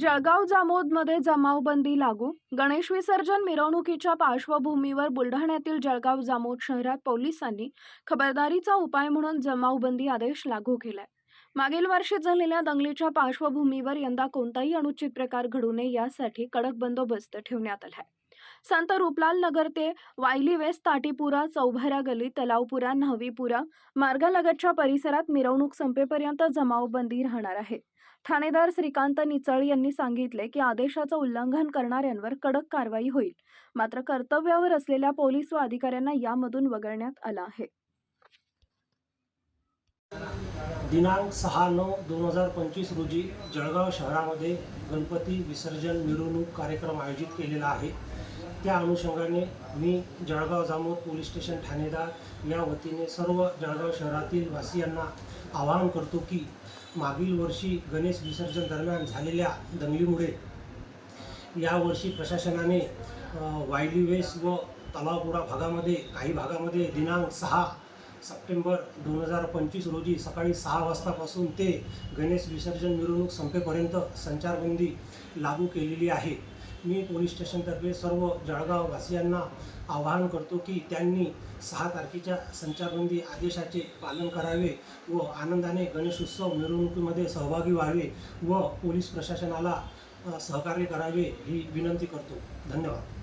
जळगाव जामोदमध्ये जमावबंदी लागू. गणेश विसर्जन मिरवणुकीच्या पार्श्वभूमीवर बुलढाण्यातील जळगाव जामोद शहरात पोलिसांनी खबरदारीचा उपाय म्हणून जमावबंदी आदेश लागू केलाय. मागील वर्षी झालेल्या दंगलीच्या पार्श्वभूमीवर यंदा कोणताही अनुचित प्रकार घडू नये यासाठी कडक बंदोबस्त ठेवण्यात आलाय. संत रूपलाल नगर ते वायली वेस्ट ताटीपुरा चौभरा गली तलावपुरा न्हावीपुरा मार्गालगतच्या परिसरात मिरवणूक संपेपर्यंत जमावबंदी राहणार आहे. ठाणेदार श्रीकांत निचळ यांनी सांगितले की आदेशाचं उल्लंघन करणाऱ्यांवर कडक कारवाई होईल. मात्र कर्तव्यावर असलेल्या पोलीस व अधिकाऱ्यांना यामधून वगळण्यात आलं आहे. दिनांक सहा नऊ दोन हजार पंचवीस रोजी जळगाव शहरामध्ये गणपती विसर्जन मिरवणूक कार्यक्रम आयोजित केलेला आहे. त्या अनुषंगाने मी जळगाव जामोद पोलीस स्टेशन ठाणेदार या वतीने सर्व जळगाव शहरातील वासियांना आवाहन करतो की मागील वर्षी गणेश विसर्जन दरम्यान झालेल्या दंगलीमुळे यावर्षी प्रशासनाने वायली वेस व तलावपुरा भागामध्ये काही भागामध्ये दिनांक सहा सप्टेंबर दोन हजार पंचवीस रोजी सकाळी सहा वाजतापासून ते गणेश विसर्जन मिरवणूक संपेपर्यंत संचारबंदी लागू केलेली आहे. मी पोलीस स्टेशनतर्फे सर्व जळगाववासियांना आवाहन करतो की त्यांनी सहा तारखेच्या संचारबंदी आदेशाचे पालन करावे व आनंदाने गणेशोत्सव मिरवणुकीमध्ये सहभागी व्हावे व पोलीस प्रशासनाला सहकार्य करावे ही विनंती करतो. धन्यवाद.